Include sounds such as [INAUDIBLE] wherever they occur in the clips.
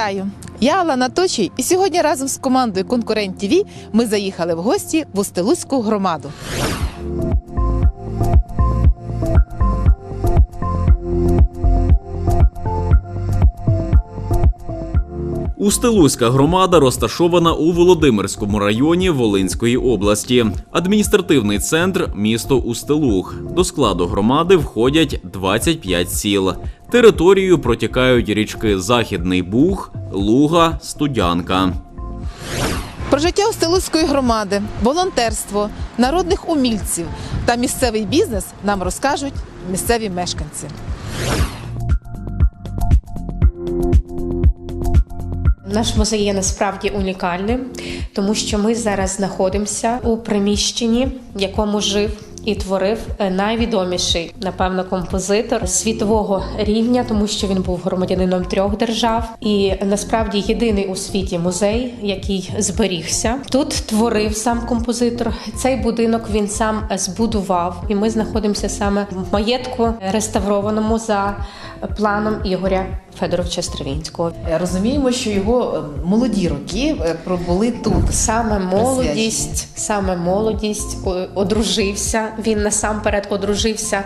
Вітаю! Я Алана Точій, і сьогодні разом з командою Конкурент ТВ ми заїхали в гості в Устилуцьку громаду. Устилузька громада розташована у Володимирському районі Волинської області. Адміністративний центр місто Устилуг. До складу громади входять 25 сіл. Територією протікають річки Західний Буг, Луга, Студянка. Про життя Устилуцької громади, волонтерство, народних умільців та місцевий бізнес нам розкажуть місцеві мешканці. Наш музей є насправді унікальним, тому що ми зараз знаходимося у приміщенні, в якому жив. І творив е, найвідоміший, напевно, композитор світового рівня, тому що він був громадянином трьох держав, і насправді єдиний у світі музей, який зберігся. Тут творив сам композитор. Цей будинок він сам збудував, і ми знаходимося саме в маєтку, реставрованому за планом Ігоря Федоровича Стравінського. Розуміємо, що його е, молоді роки е, пробули тут. Саме молодість, саме молодість одружився. Він насамперед одружився.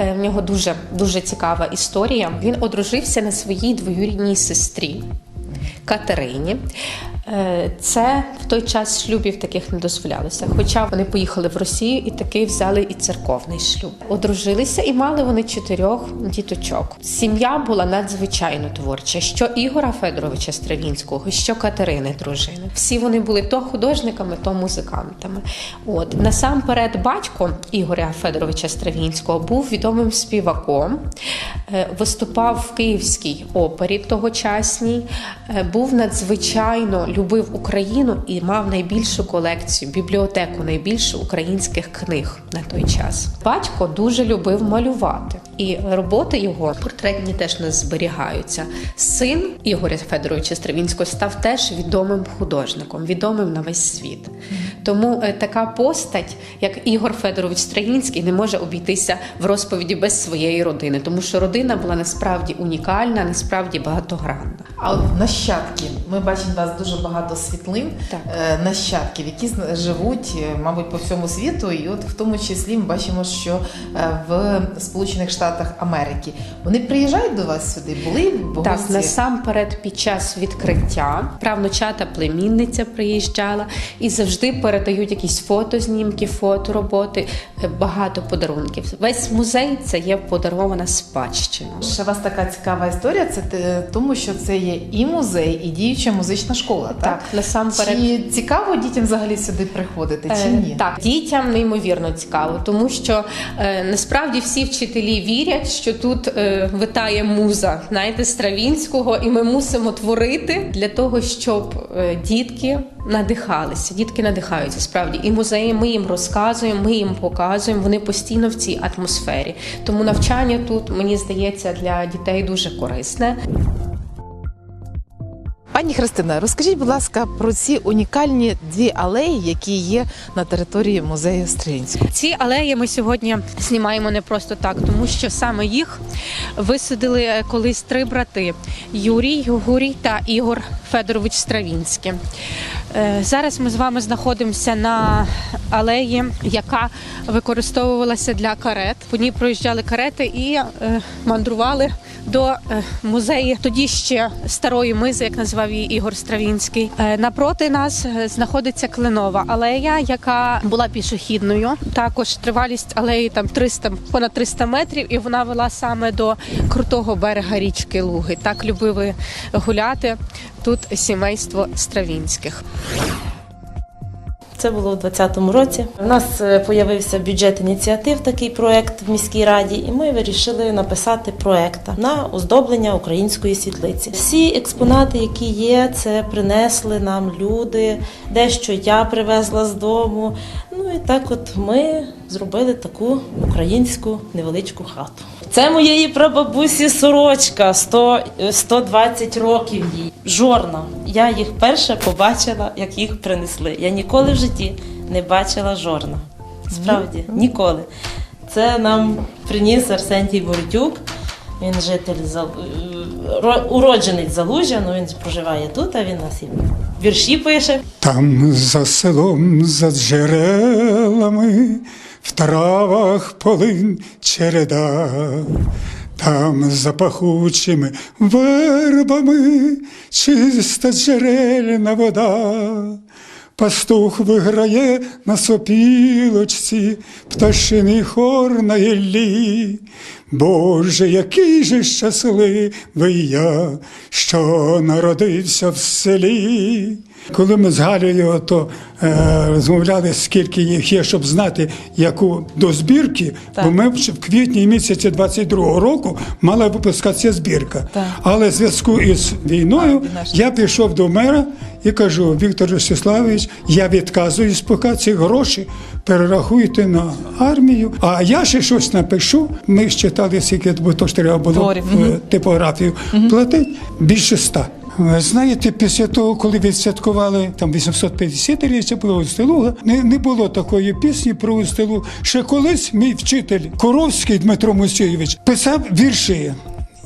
е, В нього дуже дуже цікава історія. Він одружився на своїй двоюрідній сестрі Катерині. Е, Це в той час шлюбів таких не дозволялося. Хоча вони поїхали в Росію і таки взяли і церковний шлюб. Одружилися і мали вони чотирьох діточок. Сім'я була надзвичайно творча. Що Ігора Федоровича Стравінського, що Катерини дружини. Всі вони були то художниками, то музикантами. От насамперед, батько Ігоря Федоровича Стравінського був відомим співаком, е, виступав в Київській опері тогочасній, е, був надзвичайно любив Україну і мав найбільшу колекцію, бібліотеку, найбільшу українських книг на той час. Батько дуже любив малювати, і роботи його портретні теж не зберігаються. Син Ігоря Федоровича Стравінського став теж відомим художником, відомим на весь світ. Тому е, така постать, як Ігор Федорович Стравінський, не може обійтися в розповіді без своєї родини, тому що родина була насправді унікальна, насправді багатогранна. А от нащадки, ми бачимо вас дуже багато світлин Так. е, нащадків, які живуть, е, мабуть, по всьому світу. І от в тому числі ми бачимо, що е, в Сполучених Штатах Америки вони приїжджають до вас сюди, були в Так, насамперед під час відкриття правнучата племінниця приїжджала і завжди передають якісь фотознімки, фотороботи, багато подарунків. Весь музей це є подарована спадщина. Ще у вас така цікава історія. Це тому, що це є і музей, і діюча музична школа. Так, Так, насамперед. Чи цікаво дітям взагалі сюди приходити, чи Е, ні? Так, дітям неймовірно цікаво, тому що е, насправді всі вчителі вірять, що тут е, витає муза, знаєте, Стравінського, і ми мусимо творити для того, щоб е, дітки надихалися. Дітки надихаються справді. І музеї ми їм розказуємо, ми їм показуємо. Вони постійно в цій атмосфері. Тому навчання тут мені здається для дітей дуже корисне. Пані Христина, розкажіть, будь ласка, про ці унікальні дві алеї, які є на території музею Стрілінського. Ці алеї ми сьогодні знімаємо не просто так, тому що саме їх висадили колись три брати: Юрій, Гурій та Ігор Федорович Стравінський. Е, Зараз ми з вами знаходимося на алеї, яка використовувалася для карет. По ній проїжджали карети і е, мандрували до е, музею тоді ще старої мизи, як назвав її Ігор Стравінський. Е, Напроти нас е, знаходиться кленова алея, яка була пішохідною. Також тривалість алеї там 300, понад 300 метрів, і вона вела саме до крутого берега річки Луги. Так любили гуляти тут сімейство Стравінських. Це було у 2020 році. У нас е, появився бюджет ініціатив, такий проект в міській раді, і ми вирішили написати проект на оздоблення української світлиці. Всі експонати, які є, це принесли нам люди. Дещо я привезла з дому. Ну і так, от ми зробили таку українську невеличку хату. Це моєї прабабусі сорочка 100, е, 120 років їй. Жорна. Я їх перше побачила, як їх принесли. Я ніколи в житті не бачила жорна. Справді, ніколи. Це нам приніс Арсентій Бордюк. Він житель Зал- е, уродженець Залужя, ну він проживає тут, а він нас і вірші пише. Там за селом, за джерелами, в травах полин череда, там за пахучими вербами чиста джерельна вода. Пастух виграє на сопілочці, пташиний хор на гіллі. Боже, який же щасливий я, що народився в селі. Коли ми з Галею то е, розмовляли, скільки їх є, щоб знати, яку до збірки, бо ми в в квітні місяці 22-го року мала випускатися збірка. Так. Але в зв'язку із війною А, я пішов до мера і кажу: Віктор Ростиславович, я відказуюсь, поки ці гроші перерахуйте на армію. А я ще щось напишу. Ми ж читали, скільки бо то ж треба було в типографію платити більше ста. Знаєте, після того, коли відсвяткували там 850 річчя було Устилуга, не, не було такої пісні про Устилуг. Ще колись мій вчитель Коровський Дмитро Мусійович писав вірші.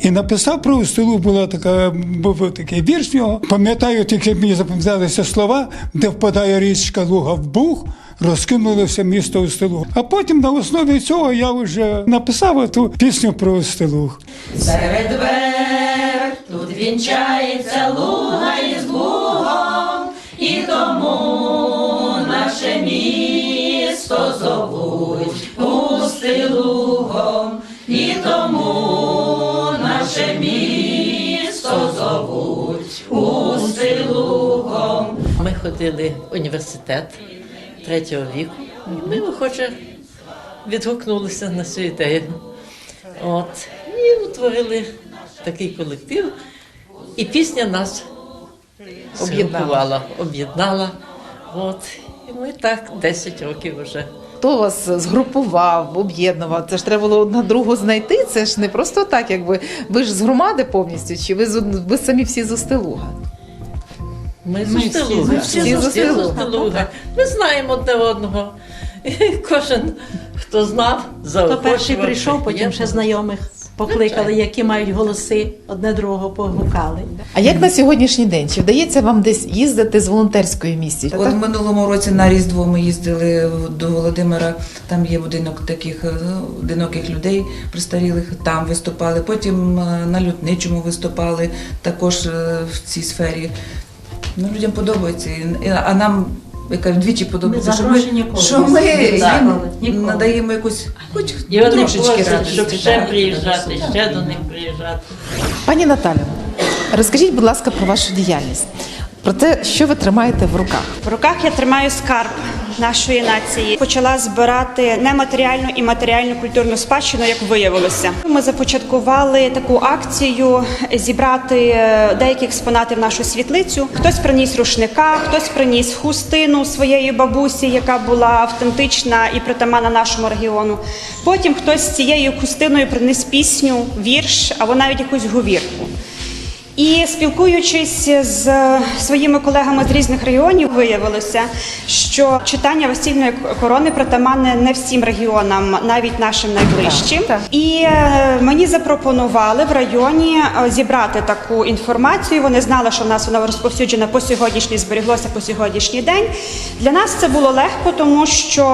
І написав про Устилуг, була така, був такий вірш в нього. Пам'ятаю, тільки мені запам'яталися слова, де впадає річка Луга в Буг, розкинулося місто Устилуг. А потім на основі цього я вже написав ту пісню про Устилуг. Серед верб тут вінчається луга із Богом, і тому наше місто зовуть ходили в університет третього віку. Ми охоче відгукнулися на цю ідею. От. І утворили такий колектив. І пісня нас Об'єднала. згрупувала, об'єднала. От. І ми так 10 років вже. Хто вас згрупував, об'єднував? Це ж треба було одна другу знайти. Це ж не просто так, якби ви ж з громади повністю, чи ви з ви самі всі з Устилуга? Ми, Ми з Устилуга. ми всі з Устилуга. Ми знаємо одне одного. І кожен, хто знав, Хто заохочував. перший прийшов, потім ще знайомих покликали, які мають голоси, одне другого погукали. А як на сьогоднішній день? Чи вдається вам десь їздити з волонтерської місії? От в минулому році на Різдво ми їздили до Володимира. Там є будинок таких е, одиноких людей престарілих. Там виступали. Потім е, на лютничому виступали також е, в цій сфері. Ну, людям подобається. І- А нам яка вдвічі подобається, за що гроші ми, ніколи що не ми їм Ніколи. надаємо якусь хоч І вони трошечки просять, радості. щоб ще Так. приїжджати, ще до них приїжджати. Пані Наталю, розкажіть, будь ласка, про вашу діяльність, про те, що ви тримаєте в руках. В руках я тримаю скарб нашої нації. Почала збирати нематеріальну і матеріальну культурну спадщину, як виявилося. Ми започаткували таку акцію зібрати е, деякі експонати в нашу світлицю. Хтось приніс рушника, хтось приніс хустину своєї бабусі, яка була автентична і притаманна нашому регіону. Потім хтось з цією хустиною приніс пісню, вірш або навіть якусь говірку. І спілкуючись з своїми колегами з різних регіонів, виявилося, що читання весільної корони притаманне не всім регіонам, навіть нашим найближчим. Так, так. І е, мені запропонували в районі е, зібрати таку інформацію. Вони знали, що в нас вона розповсюджена по сьогоднішній, зберіглося по сьогоднішній день. Для нас це було легко, тому що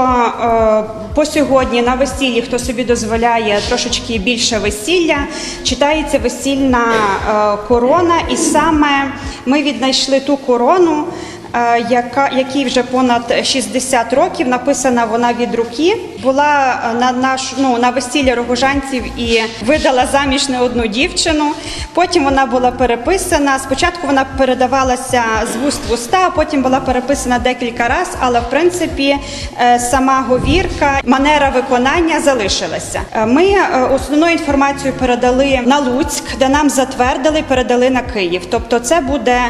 е, по сьогодні на весіллі, хто собі дозволяє трошечки більше весілля, читається весільна е, корона, і саме ми віднайшли ту корону. Е, Яка якій вже понад 60 років написана вона від руки, була е, на наш ну на весілля рогожанців і видала заміж не одну дівчину. Потім вона була переписана. Спочатку вона передавалася з вуст в уста, а потім була переписана декілька разів, але в принципі е, сама говірка, манера виконання залишилася. Ми основну інформацію передали на Луцьк, де нам затвердили, передали на Київ. Тобто, це буде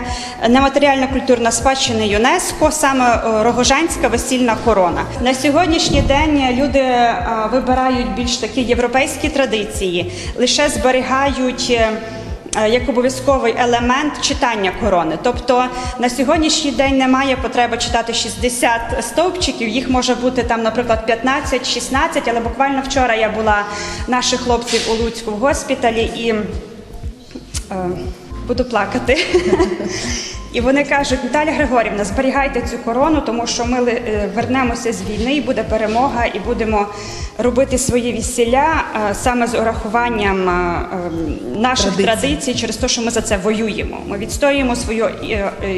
нематеріальна культурна спадщина ЮНЕСКо, саме е, Рогожанська весільна корона. На сьогоднішній день люди е, вибирають більш такі європейські традиції, лише зберігають. е, як обов'язковий елемент читання корони. Тобто на сьогоднішній день немає потреби читати 60 стовпчиків. Їх може бути там, наприклад, 15-16, але буквально вчора я була наших хлопців у Луцьку в госпіталі і е, буду плакати. [LAUGHS] І вони кажуть, Наталя Григорівна, зберігайте цю корону, тому що ми е, вернемося з війни, і буде перемога, і будемо робити свої весілля е, саме з урахуванням е, е, наших Традицій. традицій, через те, що ми за це воюємо. Ми відстоюємо свою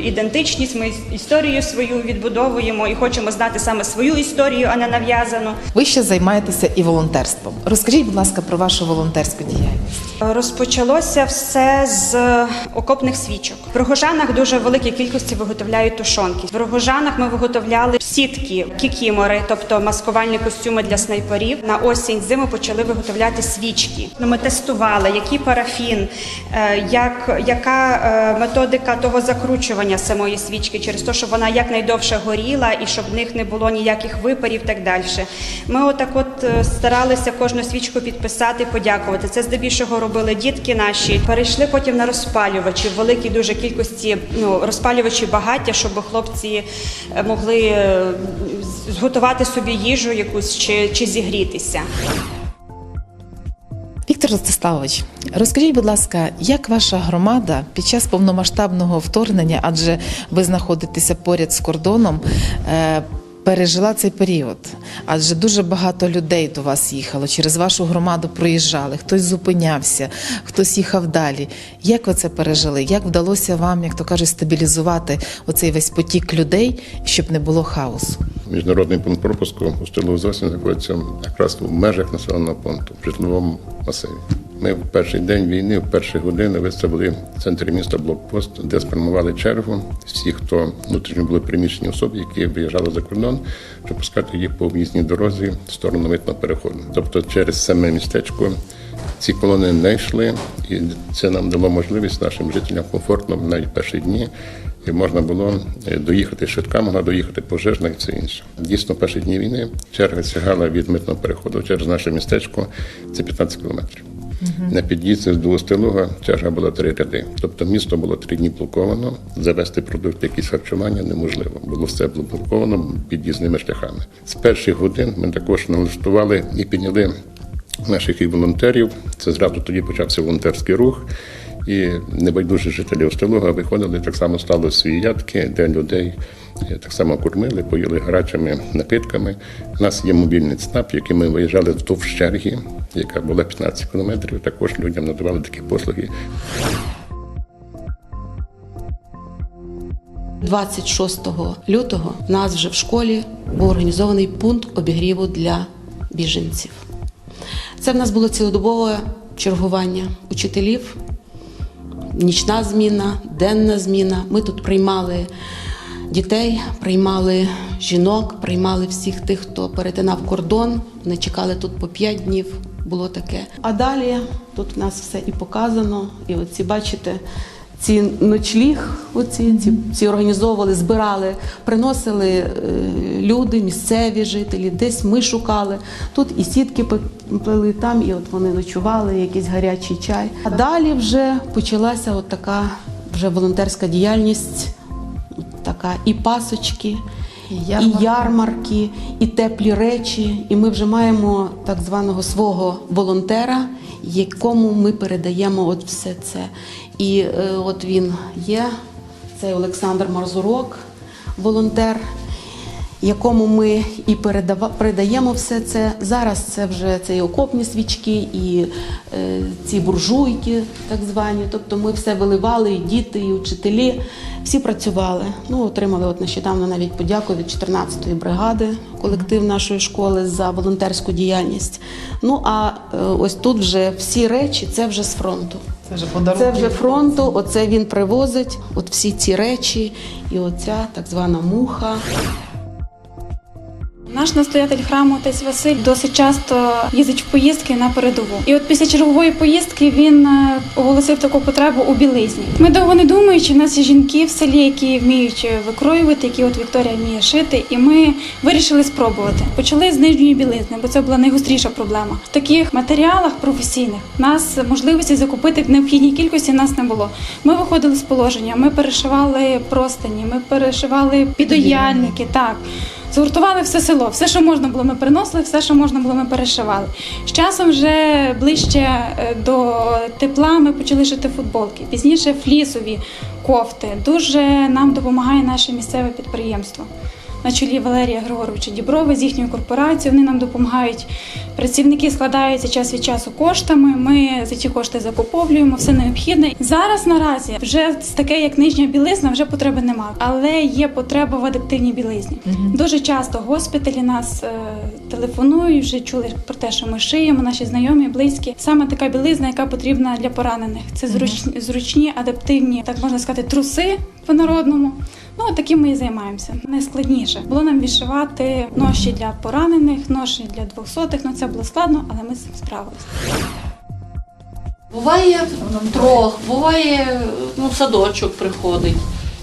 ідентичність, ми історію свою відбудовуємо і хочемо знати саме свою історію, а не нав'язану. Ви ще займаєтеся і волонтерством. Розкажіть, будь ласка, про вашу волонтерську діяльність. Розпочалося все з окопних свічок. В Рогожанах дуже великій кількості виготовляють тушонки. В Рогожанах ми виготовляли сітки, кікімори, тобто маскувальні костюми для снайперів. На осінь зиму почали виготовляти свічки. Ну, Ми тестували, який парафін, е, як, яка е, методика того закручування самої свічки, через те, щоб вона якнайдовше горіла і щоб в них не було ніяких випарів так далі. Ми отак от е, старалися кожну свічку підписати, подякувати. Це здебільшого робили дітки наші. Перейшли потім на розпалювачі в великій дуже кількості ну, розпалювачі багаття, щоб хлопці е, могли е, зготувати собі їжу якусь чи, чи зігрітися. Віктор Ростиславович, розкажіть, будь ласка, як ваша громада під час повномасштабного вторгнення, адже ви знаходитеся поряд з кордоном, е, пережила цей період? Адже дуже багато людей до вас їхало, через вашу громаду проїжджали, хтось зупинявся, хтось їхав далі. Як ви це пережили? Як вдалося вам, як то кажуть, стабілізувати оцей весь потік людей, щоб не було хаосу? Міжнародний пункт пропуску у зовсім знаходиться якраз в межах населеного пункту в житловому масиві. Ми в перший день війни, в перші години виставили в центрі міста блокпост, де сформували чергу всі, хто внутрішньо були приміщені особи, які виїжджали за кордон, щоб пускати їх по об'їзній дорозі в сторону митного переходу. Тобто через саме містечко ці колони не йшли, і це нам дало можливість нашим жителям комфортно навіть перші дні. І можна було е, доїхати швидка, могла доїхати пожежна і все інше. Дійсно, перші дні війни черга сягала від митного переходу через наше містечко. Це 15 кілометрів. На під'їзді з двостилога черга була три ряди. Тобто місто було три дні блоковано. Завести продукти, якісь харчування неможливо. Було все блоковано під'їзними шляхами. З перших годин ми також налаштували і підняли наших і волонтерів. Це зразу тоді почався волонтерський рух. І небайдужі жителі Остелуга виходили, так само стали свої ядки, де людей е, так само кормили, поїли гарячими напитками. У нас є мобільний ЦНАП, який ми виїжджали вздовж черги, яка була 15 кілометрів. Також людям надавали такі послуги. 26 лютого в нас вже в школі був організований пункт обігріву для біженців. Це в нас було цілодобове чергування учителів, нічна зміна, денна зміна. Ми тут приймали дітей, приймали жінок, приймали всіх тих, хто перетинав кордон. Вони чекали тут по 5 днів. Було таке. А далі тут в нас все і показано. І оці, бачите, ці ночліг, оці, ці, ці організовували, збирали, приносили е, люди, місцеві жителі, десь ми шукали. Тут і сітки плели там, і от вони ночували, якийсь гарячий чай. А далі вже почалася от така вже волонтерська діяльність, от така і пасочки. ярмарки. І ярмарки, і теплі речі. І ми вже маємо так званого свого волонтера, якому ми передаємо от все це. І е, от він є, це Олександр Марзурок, волонтер, якому ми і передава, передаємо все це. Зараз це вже це і окопні свічки, і е, ці буржуйки, так звані. Тобто ми все виливали, і діти, і учителі, всі працювали. Ну, отримали от нещодавно навіть подяку від 14-ї бригади, колектив нашої школи за волонтерську діяльність. Ну а е, ось тут вже всі речі це вже з фронту. Це вже подарунки. Це вже фронту, оце він привозить, от всі ці речі, і оця так звана муха. Наш настоятель храму отець Василь досить часто їздить в поїздки на передову. І от після чергової поїздки він е, оголосив таку потребу у білизні. Ми довго не думаючи, в нас є жінки в селі, які вміють е, викроювати, які от Вікторія вміє шити, і ми вирішили спробувати. Почали з нижньої білизни, бо це була найгостріша проблема. В таких матеріалах професійних нас можливості закупити в необхідній кількості нас не було. Ми виходили з положення, ми перешивали простині, ми перешивали підояльники, так. Згуртували все село, все, що можна було, ми приносили, все, що можна було, ми перешивали. З часом вже ближче е, до тепла ми почали шити футболки, пізніше флісові кофти. Дуже нам допомагає наше місцеве підприємство. На чолі Валерія Григоровича Діброва з їхньою корпорацією. Вони нам допомагають. Працівники складаються час від часу коштами. Ми за ті кошти закуповуємо все необхідне. Зараз наразі вже таке, як нижня білизна, вже потреби немає, але є потреба в адаптивній білизні. Дуже часто госпіталі нас е, телефонують, вже чули про те, що ми шиємо, наші знайомі, близькі. Саме така білизна, яка потрібна для поранених. Це зручні, зручні адаптивні, так можна сказати, труси по-народному. Ну, таким ми і займаємося. Найскладніше було нам відшивати ноші для поранених, ноші для двохсотих. Ну це було складно, але ми з цим справилися. Буває трох, буває ну, садочок приходить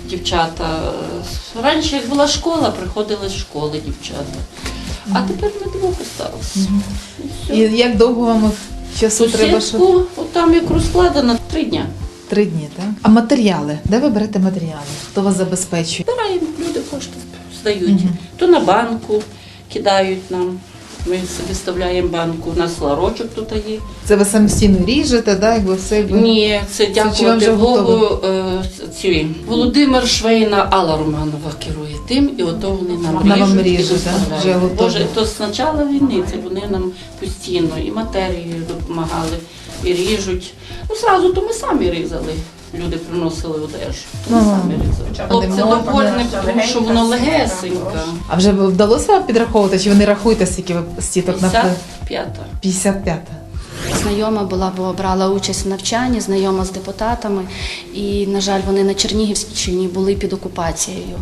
дівчата. Раніше, як була школа, приходили з школи дівчата. А тепер на двох осталось. І як довго вам часу треба? щоб- там як розкладено, три дня. Три дні, так? А матеріали? Де ви берете матеріали? Хто вас забезпечує? Збираємо, люди кошти здають. То на банку кидають нам. Ми виставляємо банку. У нас ларочок тут є. Це ви самостійно ріжете, да? Якби все ви- Ні, це дякувати Богу. е, ці. Володимир Швейна, Алла Романова керує тим, і ото вони нам Вона вам ріжуть і да? доставляють. Вже. Боже, то з початку війни це вони нам постійно і матерією допомагали, і ріжуть. Ну, зразу то ми самі різали. Люди приносили одежу, то ми Ага. самі різали. Хлопці не довольні, тому що воно легесеньке. А вже вдалося вам підраховувати, чи ви не рахуєте, скільки ви сіток на 55-та. 55. Знайома була, бо брала участь в навчанні, знайома з депутатами, і, на жаль, вони на Чернігівщині були під окупацією.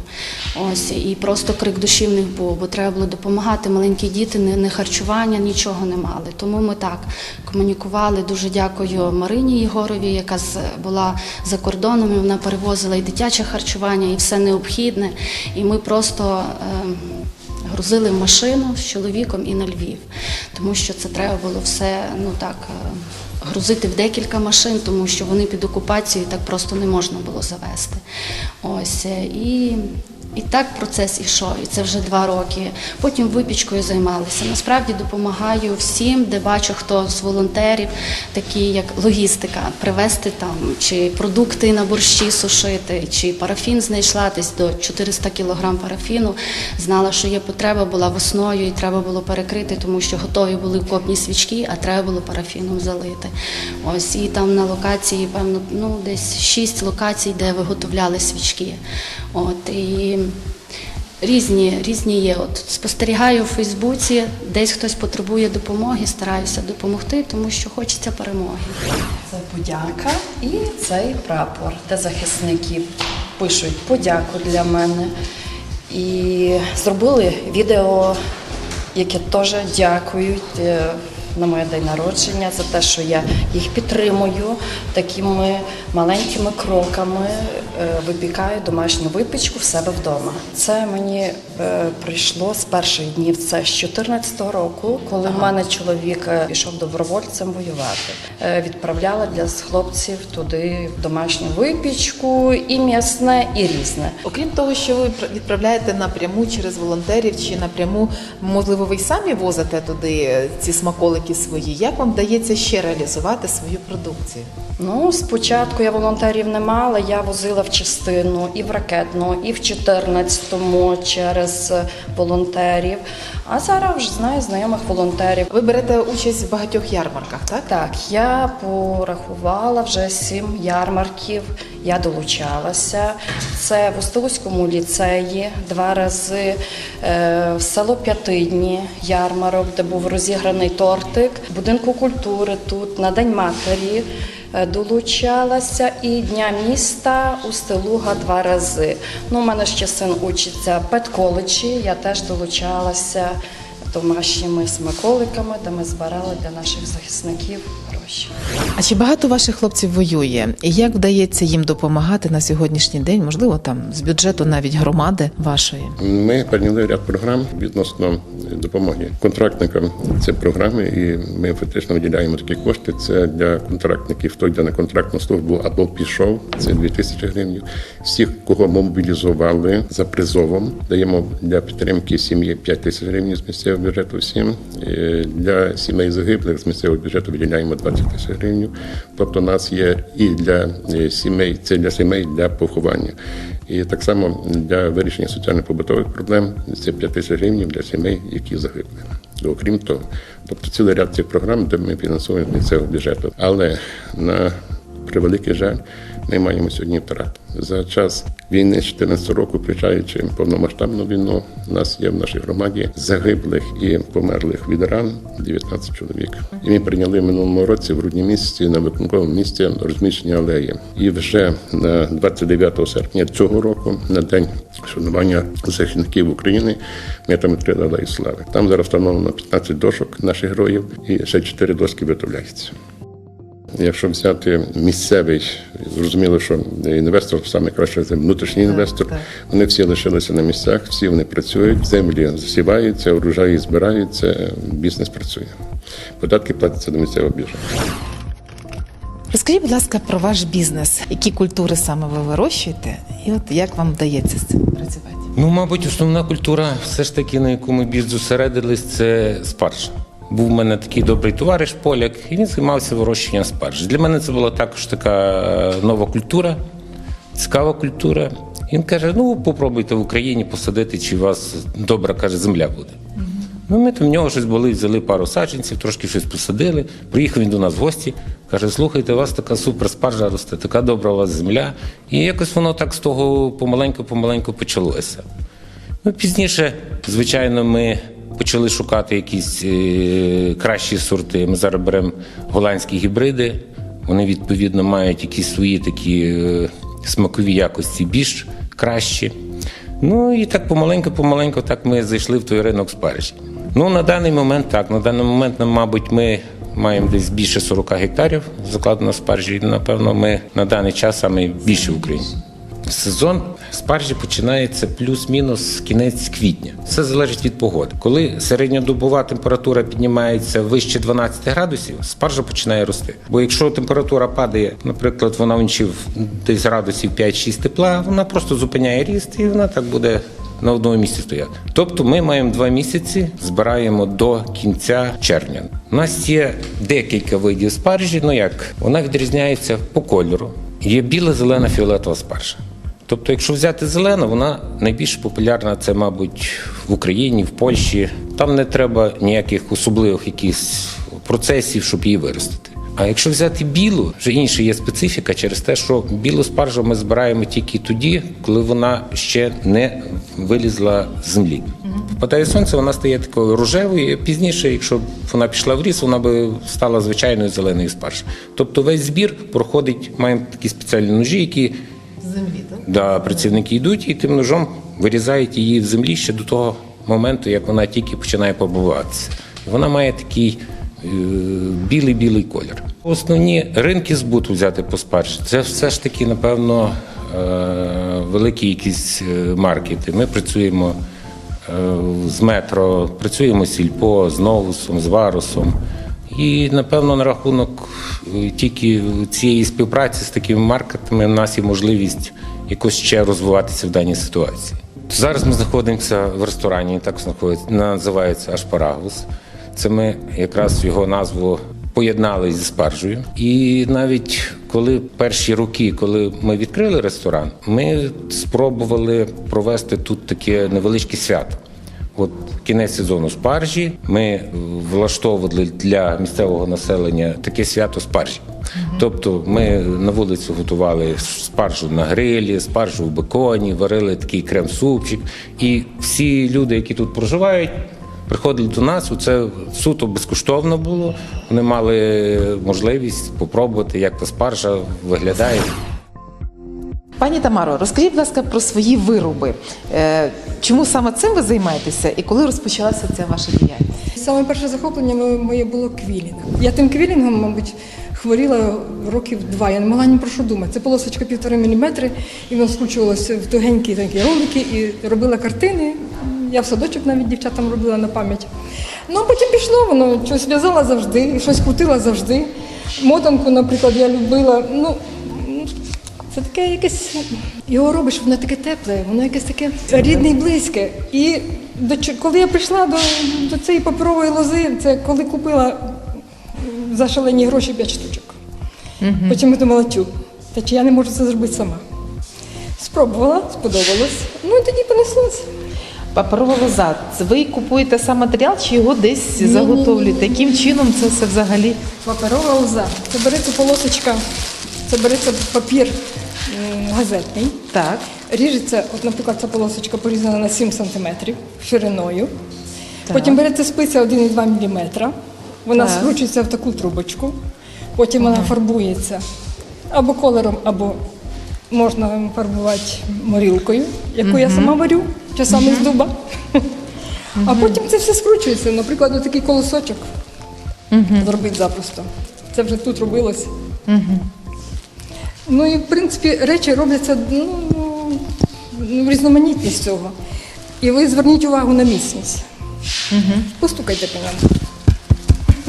Ось і просто крик душі в них був, бо треба було допомагати. Маленькі діти не, не харчування, нічого не мали. Тому ми так комунікували. Дуже дякую Марині Єгорові, яка була за кордоном. і Вона перевозила і дитяче харчування, і все необхідне. І ми просто. ем, грузили машину з чоловіком і на Львів, тому що це треба було все ну так е, грузити в декілька машин, тому що вони під окупацією так просто не можна було завести. Ось е, і. І так процес ішов, і це вже два роки. Потім випічкою займалися. Насправді допомагаю всім, де бачу, хто з волонтерів, такі як логістика, привезти там чи продукти на борщі сушити, чи парафін знайшла десь до 400 кг парафіну. Знала, що є потреба, була весною, і треба було перекрити, тому що готові були копні свічки, а треба було парафіном залити. Ось і там на локації, певно, ну десь шість локацій, де виготовляли свічки. От і Різні, різні є. От спостерігаю у Фейсбуці, десь хтось потребує допомоги, стараюся допомогти, тому що хочеться перемоги. Це подяка і цей прапор, де захисники пишуть подяку для мене. І зробили відео, яке теж дякують е, на моє день народження за те, що я їх підтримую такими маленькими кроками, е, випікаю домашню випічку в себе вдома. Це мені е, прийшло з перших днів. Це з 14-го року, коли в мене чоловік е, пішов добровольцем воювати. Відправляла для хлопців туди домашню випічку, і м'ясне, і різне. Окрім того, що ви відправляєте напряму через волонтерів чи напряму, можливо, ви й самі возите туди ці смаколики свої. Як вам вдається ще реалізувати свою продукцію? Ну, спочатку я волонтерів не мала, я возила в частину і в ракетну, і в 14-му через волонтерів. А зараз вже знаю знайомих волонтерів. Ви берете участь в багатьох ярмарках, так? Так, я порахувала вже сім ярмарків. Я долучалася. Це в Остолуцькому ліцеї два рази, е, в село П'ятидні ярмарок, де був розіграний тортик, будинку культури тут, на День матері. е, долучалася, і Дня міста у Стелуга два рази. Ну, у мене ще син учиться в педколеджі, я теж долучалася домашніми смаколиками, де ми збирали для наших захисників гроші. А чи багато ваших хлопців воює? І як вдається їм допомагати на сьогоднішній день? Можливо, там з бюджету навіть громади вашої? Ми прийняли ряд програм відносно допомоги контрактникам. Це програми, і ми фактично виділяємо такі кошти. Це для контрактників, хто йде на контрактну службу або пішов. Це 2 тисячі гривень. Всіх, кого мобілізували за призовом, даємо для підтримки сім'ї 5 тисяч гривень з місцевого бюджету. Всім Е, для сімей загиблих з місцевого бюджету виділяємо 20 тисяч гривень. Тобто, у нас є і для е, сімей, це для сімей для поховання. І так само для вирішення соціально-побутових проблем це 5 тисяч гривень для сімей, які загибли. Окрім того, тобто цілий ряд цих програм, де ми фінансуємо місцевого бюджету. Але на превеликий жаль, ми маємо сьогодні втрату. За час війни з 14 року, включаючи повномасштабну війну, у нас є в нашій громаді загиблих і померлих від ран 19 чоловік. І ми прийняли в минулому році, в грудні місяці, на виконковому місці розміщення алеї. І вже на 29 серпня цього року, на день шанування захисників України, ми там відкрили алею слави. Там зараз встановлено 15 дошок наших героїв і ще 4 доски виготовляються. Якщо взяти місцевий, зрозуміло, що інвестор саме краще це внутрішній інвестор. Вони всі лишилися на місцях, всі вони працюють, землі засіваються, урожаї збираються, бізнес працює. Податки платяться до місцевого бюджету. Розкажіть, будь ласка, про ваш бізнес. Які культури саме ви вирощуєте, і от як вам вдається з цим працювати? Ну, мабуть, основна культура, все ж таки, на яку ми більш зосередились, це спаржа. Був в мене такий добрий товариш поляк, і він займався вирощуванням спаржі. Для мене це була також така е, нова культура, цікава культура. Він каже: ну, попробуйте в Україні посадити, чи у вас добра каже, земля буде. Ну, ми там в нього щось були, взяли пару саджанців, трошки щось посадили. Приїхав він до нас в гості. Каже: слухайте, у вас така супер спаржа росте, така добра у вас земля. І якось воно так з того помаленьку-помаленьку почалося. Ну, пізніше, звичайно, ми почали шукати якісь е, кращі сорти. Ми зараз беремо голландські гібриди. Вони відповідно мають якісь свої такі е, смакові якості більш кращі. Ну і так помаленьку-помаленьку так ми зайшли в той ринок спаржі. Ну, на даний момент так. На даний момент, мабуть, ми маємо десь більше 40 гектарів закладено спаржі. Напевно, ми на даний час саме більше в Україні. Сезон спаржі починається плюс-мінус кінець квітня. Все залежить від погоди. Коли середньодобова температура піднімається вище 12 градусів, спаржа починає рости. Бо якщо температура падає, наприклад, вона вночі десь градусів 5-6 тепла, вона просто зупиняє ріст і вона так буде. На одному місці стояти. Тобто ми маємо два місяці, збираємо до кінця червня. У нас є декілька видів спаржі. Ну як вона відрізняється по кольору. Є біла, зелена, фіолетова спаржа. Тобто, якщо взяти зелену, вона найбільш популярна це, мабуть, в Україні, в Польщі. Там не треба ніяких особливих якихось процесів, щоб її виростити. А якщо взяти білу, вже інша є специфіка через те, що білу спаржу ми збираємо тільки тоді, коли вона ще не вилізла з землі. Впадає сонце, вона стає такою рожевою. і Пізніше, якщо б вона пішла в ріс, вона би стала звичайною зеленою спаржею. Тобто весь збір проходить, маємо такі спеціальні ножі, які Землі? Да, працівники йдуть і тим ножом вирізають її в землі ще до того моменту, як вона тільки починає побуватися. Вона має такий е, білий-білий колір. Основні ринки збуту взяти по спаржі, це все ж таки, напевно, е, великі якісь е, маркети. Ми працюємо е, з метро, працюємо з сільпо, з новусом, з варусом. І напевно на рахунок е, тільки цієї співпраці з такими маркетами у нас є можливість якось ще розвиватися в даній ситуації. Зараз ми знаходимося в ресторані, так знаходиться, називається Ашпарагус. Це ми якраз його назву поєднали зі спаржею. І навіть коли перші роки, коли ми відкрили ресторан, ми спробували провести тут таке невеличке свято. От кінець сезону спаржі ми влаштовували для місцевого населення таке свято спаржі. Тобто ми на вулицю готували спаржу на грилі, спаржу в беконі, варили такий крем-супчик. І всі люди, які тут проживають, приходили до нас. Це суто безкоштовно було. Вони мали можливість спробувати, як та спаржа виглядає. Пані Тамаро, розкажіть, будь ласка, про свої вироби. Е, Чому саме цим ви займаєтеся і коли розпочалася ця ваша діяльність? Саме перше захоплення моє- було квілінг. Я тим квілінгом, мабуть, хворіла років два. Я не могла ні про що думати. Це полосочка півтори міліметри, і воно скручувалося в тугенькі такі ролики і робила картини. Я в садочок навіть дівчатам робила на пам'ять. Ну, а потім пішло, воно щось в'язала завжди, щось крутила завжди. Мотанку, наприклад, я любила. Ну, це таке якесь. Його робиш, воно таке тепле, воно якесь таке рідне і близьке. І до, коли я прийшла до, до цієї паперової лози, це коли купила за шалені гроші 5 штучок. Потім я думала, тю, та чи я не можу це зробити сама. Спробувала, сподобалось. Ну і тоді понеслося. Паперова лоза. Це Ви купуєте сам матеріал чи його десь заготовлюєте? Яким чином це все взагалі? Паперова лоза. Це береться полосочка, це береться папір газетний. Так. Ріжеться, от, наприклад, ця полосочка порізана на 7 см шириною. Потім береться спиця 1,2 мм. Вона Так. скручується в таку трубочку. Потім вона фарбується або колером, або можна фарбувати морілкою, яку я сама варю, часами з дуба. А потім це все скручується. Наприклад, отакий колосочок зробити запросто. Це вже тут робилось. Ну і в принципі речі робляться ну, різноманітність цього. І ви зверніть увагу на міцність. Постукайте по ньому.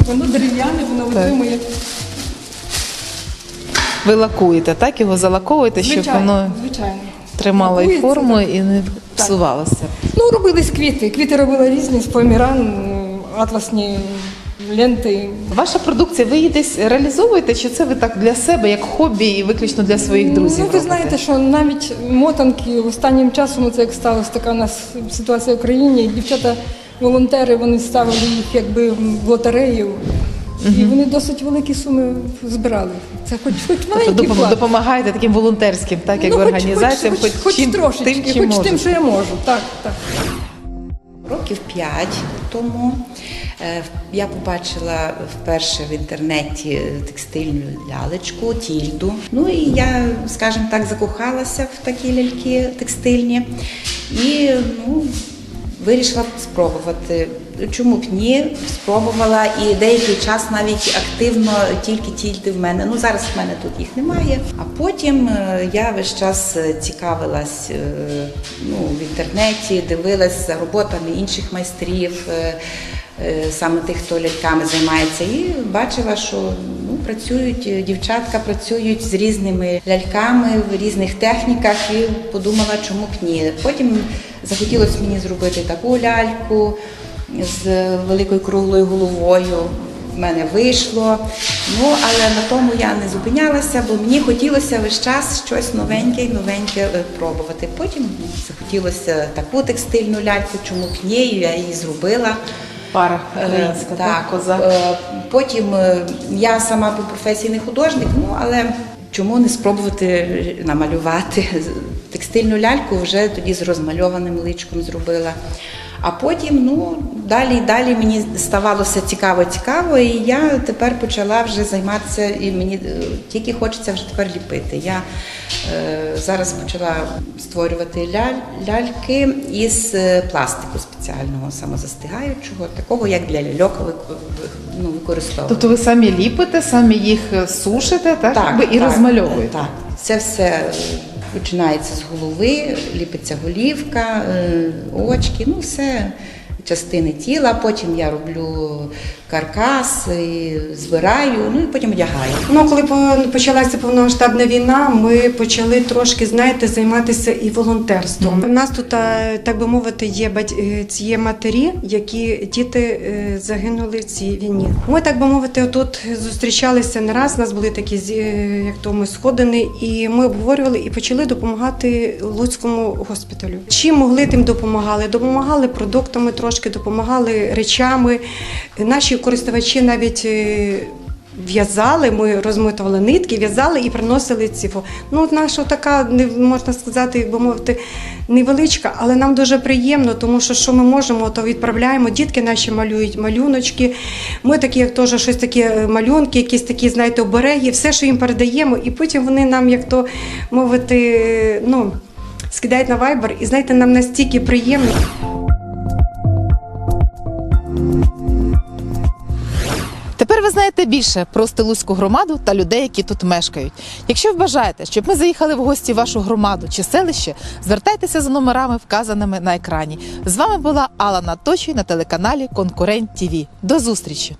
Воно дерев'яне, воно витримує. Ви лакуєте, так? Його залаковуєте, щоб Звичайно, воно звичайно. тримало і Лакується, форму і не псувалося. Ну, робились квіти. Квіти робила різні з поміран, атласні ленти. Ваша продукція, ви її десь реалізовуєте, чи це ви так для себе, як хобі і виключно для своїх друзів? Ну, ви робите? знаєте, що навіть мотанки останнім часом це як сталося така у нас ситуація в країні. Дівчата волонтери вони ставили їх якби в лотерею. І вони досить великі суми збирали. Це хоч хоч Тобто маленький допом- вклад. допомагаєте таким волонтерським, так як Ну, хоч- організаціям, хоч, хоч, чим, трошечки, тим, чим хоч тим, що я можу. Так, так. Років п'ять тому я побачила вперше в інтернеті текстильну лялечку, тільду. Ну і я, скажімо так, закохалася в такі ляльки текстильні і ну, вирішила спробувати. Чому б ні? Спробувала і деякий час навіть активно тільки тільди в мене. Ну зараз в мене тут їх немає. А потім е, я весь час е, цікавилась е, ну, в інтернеті, дивилась за роботами інших майстрів. Е, Саме тих, хто ляльками займається, і бачила, що ну, працюють е, дівчатка, працюють з різними ляльками в різних техніках, і подумала, чому б ні. Потім захотілося мені зробити таку ляльку з великою круглою головою. В мене вийшло. Ну, але на тому я не зупинялася, бо мені хотілося весь час щось новеньке і новеньке е, пробувати. Потім захотілося таку текстильну ляльку, чому б ні, я її зробила. Пара Е, українська, так, коза. Е, Потім е, я сама по професії не художник, ну але чому не спробувати намалювати текстильну ляльку вже тоді з розмальованим личком зробила. А потім, ну, далі і далі мені ставалося цікаво, цікаво, і я тепер почала вже займатися, і мені е, тільки хочеться вже тепер ліпити. Я е, зараз почала створювати ляль, ляльки із е, пластику спеціального, самозастигаючого, такого як для ляльок ну, використовую. Тобто ви самі ліпите, самі їх сушите, так, якби, і розмальовуєте. Так, це все е, починається з голови, ліпиться голівка, е, очки, ну все частини тіла. Потім я роблю каркас, і збираю, ну і потім одягаю. Ну, коли почалася повномасштабна війна, ми почали трошки, знаєте, займатися і волонтерством. У нас тут, так би мовити, є бать- е, є матері, які діти е, загинули в цій війні. Ми, так би мовити, тут зустрічалися не раз. У нас були такі е, як то ми сходини, і ми обговорювали і почали допомагати Луцькому госпіталю. Чим могли, тим допомагали. Допомагали продуктами трошки, допомагали речами. Наші користувачі навіть. е, В'язали, ми розмотували нитки, в'язали і приносили ці. Ну, наша така, можна сказати, як би мовити, невеличка, але нам дуже приємно, тому що що ми можемо, то відправляємо. Дітки наші малюють малюночки. Ми такі, як теж щось такі е, малюнки, якісь такі, знаєте, обереги, все, що їм передаємо, і потім вони нам, як то мовити, ну, скидають на вайбер, і знаєте, нам настільки приємно. Тепер ви знаєте більше про Стелуцьку громаду та людей, які тут мешкають. Якщо ви бажаєте, щоб ми заїхали в гості в вашу громаду чи селище, звертайтеся за номерами, вказаними на екрані. З вами була Алла Наточій на телеканалі Конкурент ТІВІ. До зустрічі!